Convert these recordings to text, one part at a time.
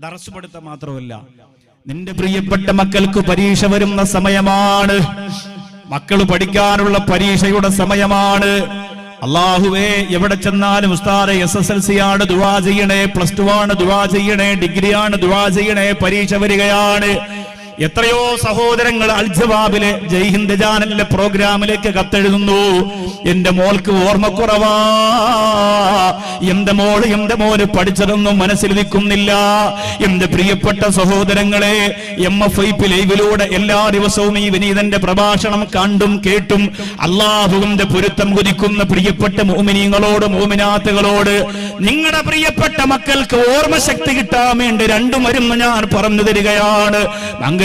ദറസുപെടുത്ത മാത്രമല്ല നിന്റെ പ്രിയപ്പെട്ട മക്കൾക്ക് പരീക്ഷ വരുന്ന സമയമാണ്. മക്കൾ പഠിക്കാനുള്ള പരീക്ഷയുടെ സമയമാണ്. അള്ളാഹുവേ എവിടെ ചെന്നാലും ഉസ്താദെ എസ് എസ് എൽ സി ആണ് ദുവാ ചെയ്യണേ പ്ലസ് ടു ആണ് ദുവാ ചെയ്യണേ ഡിഗ്രി ആണ് ദുവാ ചെയ്യണേ പരീക്ഷ വരികയാണ്. എത്രയോ സഹോദരങ്ങൾ അൽജവാബിലെ ജയ്ഹിന്ദ് ജാനലിലെ പ്രോഗ്രാമിലേക്ക് കത്തെഴുതുന്നു. എന്റെ മോൾക്ക് ഓർമ്മക്കുറവാ. എന്റെ മോൾ എന്റെ മോന് പഠിച്ചതൊന്നും മനസ്സിൽ നിൽക്കുന്നില്ല. എന്റെ പ്രിയപ്പെട്ട സഹോദരങ്ങളെ എം എഫ് ഐ പി ലൈവിലൂടെ എല്ലാ ദിവസവും ഈ വിനീതന്റെ പ്രഭാഷണം കണ്ടും കേട്ടും അള്ളാഹുവിന്റെ പൊരുത്തം കുതിക്കുന്ന പ്രിയപ്പെട്ട മോമിനിയങ്ങളോട് മോമിനാത്തുകളോട് നിങ്ങളുടെ പ്രിയപ്പെട്ട മക്കൾക്ക് ഓർമ്മശക്തി കിട്ടാൻ വേണ്ടി രണ്ടു മരുന്ന് ഞാൻ പറഞ്ഞു തരികയാണ്.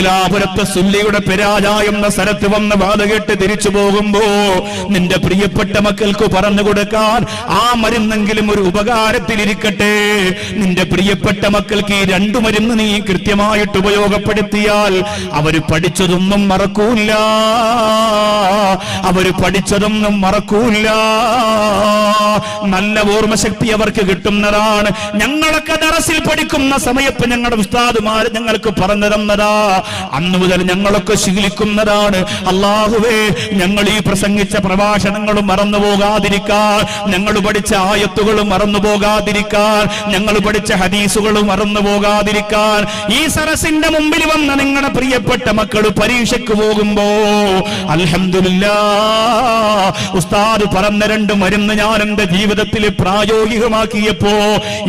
മംഗലാപുരത്തെ സുല്ലിയുടെ പെരാജ എന്ന സ്ഥലത്ത് വന്ന് ബാധ കേട്ട് തിരിച്ചു പോകുമ്പോ നിന്റെ പ്രിയപ്പെട്ട മക്കൾക്ക് പറഞ്ഞു കൊടുക്കാൻ ആ മരുന്നെങ്കിലും ഒരു ഉപകാരത്തിലിരിക്കട്ടെ. നിന്റെ പ്രിയപ്പെട്ട മക്കൾക്ക് ഈ രണ്ടു മരുന്ന് നീ കൃത്യമായിട്ട് ഉപയോഗപ്പെടുത്തിയാൽ അവർ പഠിച്ചതൊന്നും മറക്കൂല അവർ പഠിച്ചതൊന്നും മറക്കൂല നല്ല ഓർമ്മശക്തി അവർക്ക് കിട്ടുന്നതാണ്. ഞങ്ങളൊക്കെ ദറസിൽ പഠിക്കുന്ന സമയത്ത് ഞങ്ങളുടെ ഉസ്താദുമാര് ഞങ്ങൾക്ക് പറഞ്ഞു തന്നതാ അന്ന് മുതൽ ഞങ്ങളൊക്കെ ശീലിക്കുന്നതാണ്. അള്ളാഹുവേ ഞങ്ങൾ ഈ പ്രസംഗിച്ച പ്രഭാഷണങ്ങളും മറന്നു പോകാതിരിക്കാൻ ഞങ്ങൾ പഠിച്ച ആയത്തുകളും മറന്നു പോകാതിരിക്കാൻ ഞങ്ങൾ പഠിച്ച ഹദീസുകളും മറന്നു പോകാതിരിക്കാൻ ഈ സരസിന്റെ മുമ്പിൽ വന്ന നിങ്ങളുടെ പ്രിയപ്പെട്ട മക്കൾ പരീക്ഷയ്ക്ക് പോകുമ്പോ അലഹമില്ല ഉസ്താദ് പറഞ്ഞ രണ്ട് മരുന്ന് ഞാൻ എന്റെ ജീവിതത്തിൽ പ്രായോഗികമാക്കിയപ്പോ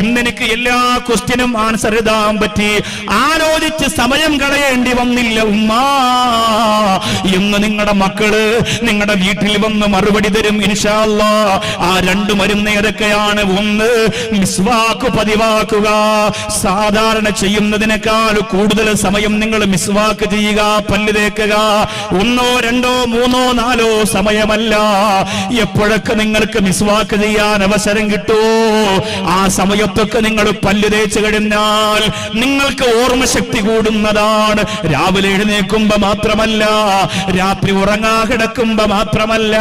ഇന്നെനിക്ക് എല്ലാ ക്വസ്റ്റ്യനും ആൻസർ എഴുതാൻ പറ്റി. ആലോചിച്ച് സമയം കളയേണ്ടി വന്നില്ല ഉമ്മ. ഇന്ന് നിങ്ങളുടെ മക്കൾ നിങ്ങളുടെ വീട്ടിൽ വന്ന് മറുപടി തരും ഇൻഷാല്ല ആ രണ്ട് മരുന്ന് ഏതൊക്കെയാണ്? ഒന്ന് മിസ്വാക്ക് പതിവാക്കുക. സാധാരണ ചെയ്യുന്നതിനേക്കാൾ കൂടുതൽ സമയം നിങ്ങൾ മിസ്വാക്ക് ചെയ്യുക പല്ല് തേക്കുക. ഒന്നോ രണ്ടോ മൂന്നോ നാലോ സമയമല്ല. എപ്പോഴൊക്കെ നിങ്ങൾക്ക് മിസ്വാക്ക് ചെയ്യാൻ അവസരം കിട്ടുമോ? ആ സമയത്തൊക്കെ നിങ്ങൾ പല്ല് തേച്ച് കഴിഞ്ഞാൽ നിങ്ങൾക്ക് ഓർമ്മശക്തി കൂടുന്നതാണ്. രാവിലെ എഴുന്നേക്കുമ്പ മാത്രമല്ല രാത്രി ഉറങ്ങാ കിടക്കുമ്പോ മാത്രമല്ല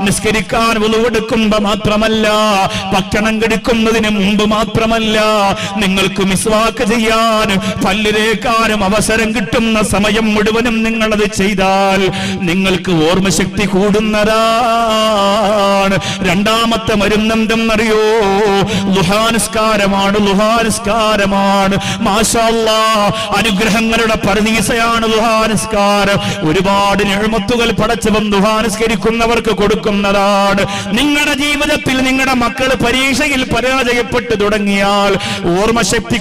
നിസ്കരിക്കാൻ ഉളവെടുക്കുമ്പോ മാത്രമല്ല ഭക്ഷണം കിടക്കുന്നതിന് മുമ്പ് മാത്രമല്ല നിങ്ങൾക്ക് മിസ്വാക്ക് ചെയ്യാൻ പല്ലിലേക്കാനും അവസരം കിട്ടുന്ന സമയം മുഴുവനും നിങ്ങളത് ചെയ്താൽ നിങ്ങൾക്ക് ഓർമ്മശക്തി കൂടുന്നതാണ്. രണ്ടാമത്തെ മരുന്നെന്തെന്നറിയോ ലുഹാനുസ്കാരമാണ് ലുഹാനുസ്കാരമാണ്. മാഷാല്ല അനുഗ്രഹങ്ങളുടെ പരദീസയാണ് ദുഹാനസ്കാരം. ഒരുപാട് നിഴമത്തുകൾ പടച്ചവം ദുഹാനസ്കരിക്കുന്നവർക്ക് കൊടുക്കുന്നതാണ്. നിങ്ങളുടെ ജീവിതത്തിൽ നിങ്ങളുടെ മക്കൾ പരീക്ഷയിൽ പരാജയപ്പെട്ടു തുടങ്ങിയാൽ ഓർമ്മശക്തി